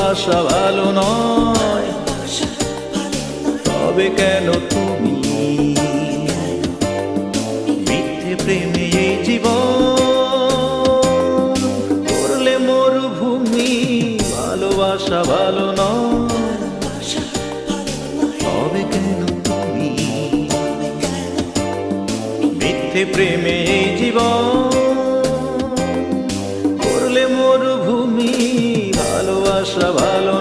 ভালোবাসা ভালো নয়। তবে কেন তুমি মিথ্যে প্রেমে এই জীবন করলে মরুভূমি? ভালোবাসা ভালো নয়। তবে কেন তুমি মিথ্যে প্রেমে এই জীবন ভালোবাসা ভালো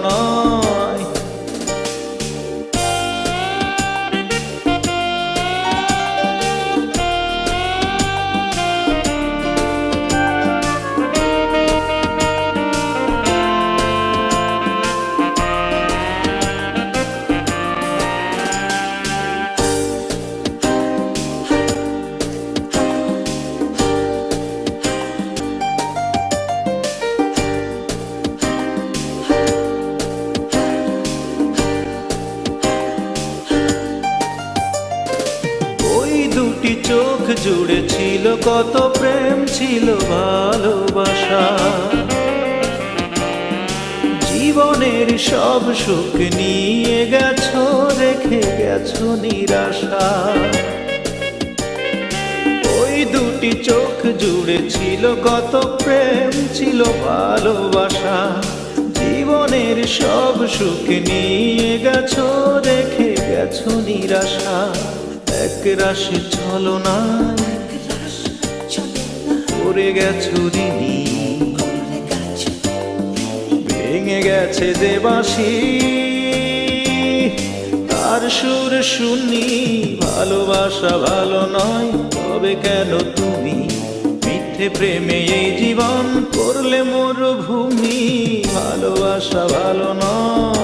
চোখ জুড়ে ছিল, কত প্রেম ছিল ভালোবাসা। জীবনের সব সুখ নিয়ে গেছো, রেখে গেছো নিরাশা। ওই দুটি চোখ জুড়ে ছিল, কত প্রেম ছিল ভালোবাসা। জীবনের সব সুখ নিয়ে গেছো, রেখে গেছো নিরাশা। এক রাশি চলো না। করে গেছো ঋণী ভেঙে গেছে বাঁশি। তার সুর শুনি, ভালোবাসা ভালো নয়, তবে কেন তুমি? মিথ্যে প্রেমে এই জীবন করলে মরুভূমি ভালোবাসা ভালো নয়।